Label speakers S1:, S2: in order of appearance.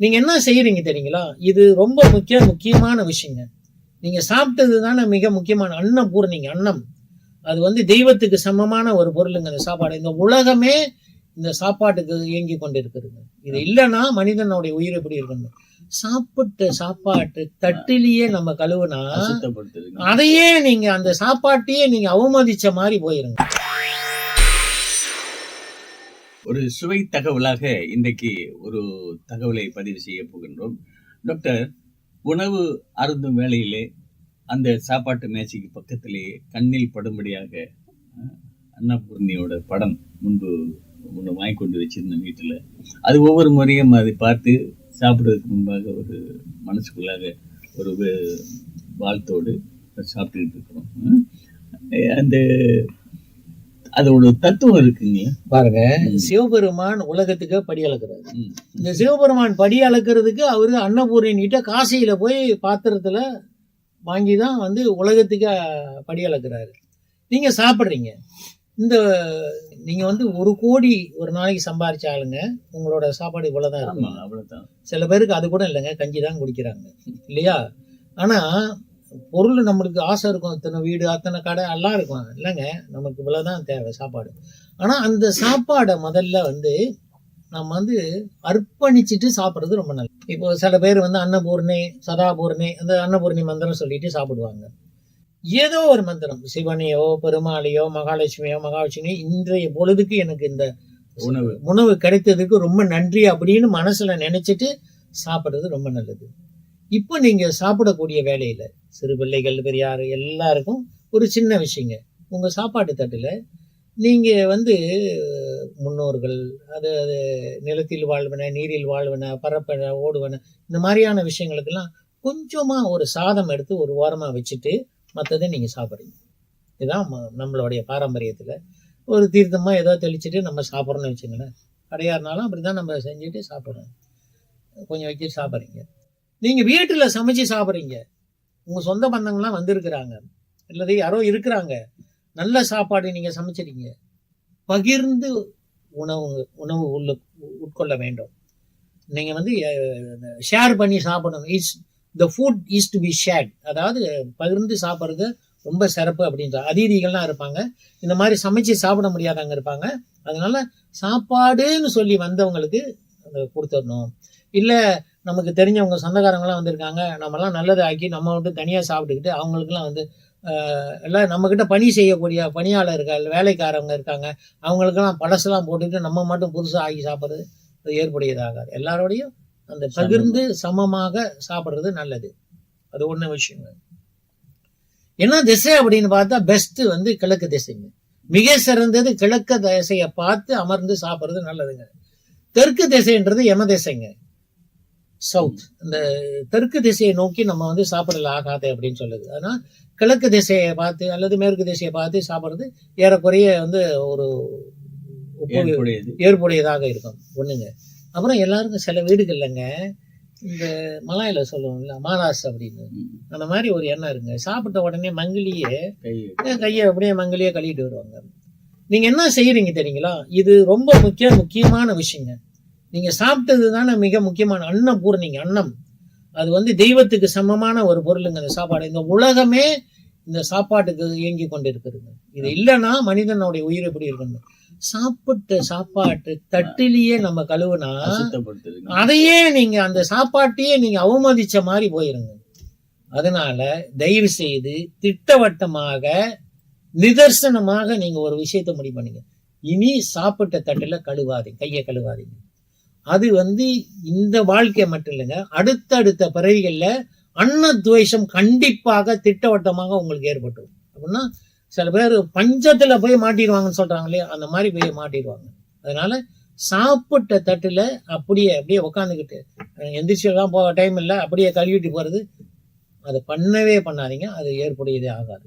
S1: நீங்க என்ன செய்யறீங்க தெரியுங்களா? இது ரொம்ப முக்கிய முக்கியமான விஷயங்க. நீங்க சாப்பிட்டது தானே மிக முக்கியமான அன்னம் பூர்ணிங்க அன்னம். அது வந்து தெய்வத்துக்கு சமமான ஒரு பொருளுங்க இந்த சாப்பாடு. இந்த உலகமே இந்த சாப்பாட்டுக்கு இயங்கி கொண்டு இருக்குதுங்க இது இல்லைன்னா மனிதனுடைய உயிர் எப்படி இருக்கணும் சாப்பிட்ட சாப்பாட்டு தட்டிலேயே நம்ம கழுவுனா அதையே நீங்க அந்த சாப்பாட்டையே நீங்க அவமதிச்ச மாதிரி போயிருங்க.
S2: ஒரு சுவை தகவலாக இன்றைக்கு ஒரு தகவலை பதிவு செய்ய போகின்றோம். டாக்டர் உணவு அருந்தும் வேளையிலே அந்த சாப்பாட்டு மேசைக்கு பக்கத்திலே கண்ணில் படும்படியாக அன்னபூர்ணியோட படம் முன்பு ஒன்று வாங்கி கொண்டு வச்சிருந்தேன் வீட்டில். அது ஒவ்வொரு முறையும் அதை பார்த்து சாப்பிட்றதுக்கு முன்பாக ஒரு மனசுக்குள்ளாக ஒரு வே- வாழ்த்தோடு சாப்பிட்டுக்கிட்டு இருக்கிறோம். அந்த அதோட தத்துவம் இருக்குங்களா
S1: பாருங்க சிவபெருமான் உலகத்துக்கு படி அளக்குறாரு. இந்த சிவபெருமான் படி அளக்கிறதுக்கு அவரு அன்னபூரணிகிட்ட காசியில போய் பாத்திரத்துல வாங்கி தான் வந்து உலகத்துக்கு படி அளக்குறாரு. நீங்க சாப்பிட்றீங்க. இந்த நீங்க வந்து ஒரு கோடி ஒரு நாளைக்கு சம்பாரிச்ச ஆளுங்க உங்களோட சாப்பாடு இவ்வளவுதான் இருக்கும்
S2: அவ்வளவுதான்.
S1: சில பேருக்கு அது கூட இல்லைங்க கஞ்சி தான் குடிக்கிறாங்க. இல்லையா? ஆனா பொருள் நம்மளுக்கு ஆசை இருக்கும். இத்தனை வீடு அத்தனை கடை எல்லாம் இருக்கும். இல்லைங்க. நமக்கு இவ்வளவுதான் தேவை சாப்பாடு. ஆனா அந்த சாப்பாடை முதல்ல வந்து நம்ம வந்து அர்ப்பணிச்சுட்டு சாப்பிட்றது ரொம்ப நல்லது. இப்போ சில பேர் வந்து அன்னபூர்ணி சதாபூர்ணி அந்த அன்னபூர்ணி மந்திரம் சொல்லிட்டு சாப்பிடுவாங்க. ஏதோ ஒரு மந்திரம் சிவனையோ பெருமாளையோ மகாலட்சுமியோ மகாலட்சுமியோ இன்றைய பொழுதுக்கு எனக்கு இந்த
S2: உணவு.
S1: உணவு கிடைத்ததுக்கு ரொம்ப நன்றி அப்படின்னு மனசுல நினைச்சிட்டு சாப்பிடுறது ரொம்ப நல்லது. இப்போ நீங்க சாப்பிடக்கூடிய வேலையில சிறு பிள்ளைகள் பெரியார் எல்லாருக்கும் ஒரு சின்ன விஷயங்க. உங்கள் சாப்பாட்டு தட்டில் நீங்கள் வந்து முன்னோர்கள் அது அது நிலத்தில் வாழ்வன நீரில் வாழ்வன பரப்பன ஓடுவன இந்த மாதிரியான விஷயங்களுக்கெல்லாம் கொஞ்சமாக ஒரு சாதம் எடுத்து ஒரு ஓரமாக வச்சுட்டு மற்றதை நீங்கள் சாப்பிட்றீங்க இதுதான் நம்மளுடைய பாரம்பரியத்தில். ஒரு தீர்த்தமாக ஏதோ தெளிச்சுட்டு நம்ம சாப்பிட்றோன்னு வச்சுங்களேன் கடையாருனாலும் அப்படிதான் நம்ம செஞ்சுட்டு சாப்பிட்றோம் கொஞ்சம் வச்சு சாப்பிட்றீங்க. நீங்கள் வீட்டில் சமைச்சு சாப்பிட்றீங்க. உங்கள் சொந்த பந்தங்கள்லாம் வந்திருக்கிறாங்க. அல்லது யாரோ இருக்கிறாங்க. நல்ல சாப்பாடு நீங்கள் சமைச்சிருக்கீங்க. பகிர்ந்து உணவு உணவு உள்ள உட்கொள்ள வேண்டும். நீங்கள் வந்து ஷேர் பண்ணி சாப்பிடணும். Is the food is to be shared அதாவது பகிர்ந்து சாப்பிட்றது ரொம்ப சிறப்பு அப்படின்ற அதிதிகள்லாம் இருப்பாங்க. இந்த மாதிரி சமைச்சு சாப்பிட முடியாதவங்க இருப்பாங்க. அதனால சாப்பாடுன்னு சொல்லி வந்தவங்களுக்கு கொடுத்துடணும். இல்லை நமக்கு தெரிஞ்சவங்க சொந்தக்காரங்களாம் வந்திருக்காங்க. நம்மலாம் நல்லதை ஆக்கி நம்ம மட்டும் தனியாக சாப்பிட்டுக்கிட்டு அவங்களுக்குலாம் வந்து எல்லாம் நம்மக்கிட்ட பணி செய்யக்கூடிய பணியாளர்கள் வேலைக்காரவங்க இருக்காங்க. அவங்களுக்கெல்லாம் பழசெல்லாம் போட்டுட்டு நம்ம மட்டும் புதுசாக ஆக்கி சாப்பிட்றது அது ஏற்புடையதாகாது. எல்லாரோடையும் அந்த பகிர்ந்து சமமாக சாப்பிட்றது நல்லது. அது ஒன்று விஷயங்க. என்ன திசை அப்படின்னு பார்த்தா பெஸ்ட் வந்து கிழக்கு திசைங்க. மிக சிறந்தது கிழக்கு திசையை பார்த்து அமர்ந்து சாப்பிட்றது நல்லதுங்க. தெற்கு திசைன்றது யம திசைங்க. சவுத் இந்த தெற்கு திசையை நோக்கி நம்ம வந்து சாப்பிடல ஆகாது அப்படின்னு சொல்லுது. ஆனால் கிழக்கு திசையை பார்த்து அல்லது மேற்கு திசையை பார்த்து சாப்பிட்றது ஏறக்குறைய வந்து ஒரு ஏற்புடையதாக இருக்கும். ஒண்ணுங்க. அப்புறம் எல்லாருக்கும் சில வீடுகள்லங்க இந்த மலாயில சொல்லுவோம்ல மாலாஸ் அப்படின்னு. அந்த மாதிரி ஒரு எண்ணம் இருங்க. சாப்பிட்ட உடனே மங்கிலியே கையை அப்படியே மங்கிலியே கழுவிட்டு வருவாங்க. நீங்க என்ன செய்யறீங்க தெரியுங்களா? இது ரொம்ப முக்கிய முக்கியமான விஷயங்க. நீங்க சாப்பிட்டது தானே மிக முக்கியமான அன்னம் பூர்ணிங்க அன்னம். அது வந்து தெய்வத்துக்கு சமமான ஒரு பொருளுங்க இந்த சாப்பாடு. இந்த உலகமே இந்த சாப்பாட்டுக்கு இயங்கி கொண்டு இருக்குதுங்க இது இல்லைன்னா மனிதனுடைய உயிர் எப்படி இருக்கணும் சாப்பிட்ட சாப்பாட்டு தட்டிலேயே நம்ம கழுவுனா அதையே நீங்க அந்த சாப்பாட்டையே நீங்க அவமதிச்ச மாதிரி போயிருங்க. அதனால தயவு செய்து திட்டவட்டமாக நிதர்சனமாக நீங்க ஒரு விஷயத்தை முடிவு பண்ணுங்க. இனி சாப்பிட்ட தட்டுல கழுவாதீங்க கையை கழுவாதீங்க. அது வந்து இந்த வாழ்க்கை மட்டும் இல்லைங்க. அடுத்தடுத்த பறவைகளில் அன்னத்வேஷம் கண்டிப்பாக திட்டவட்டமாக உங்களுக்கு ஏற்பட்டுரும். அப்படின்னா சில பேர் பஞ்சத்தில் போய் மாட்டிடுவாங்கன்னு சொல்றாங்களே அந்த மாதிரி போய் மாட்டிடுவாங்க. அதனால சாப்பிட்ட தட்டில் அப்படியே அப்படியே உட்காந்துக்கிட்டு எந்திரிச்செல்லாம் போக டைம் இல்லை அப்படியே கழுவிட்டு போகிறது அதை பண்ணவே பண்ணாதீங்க. அது ஏற்புடையதே ஆகாது.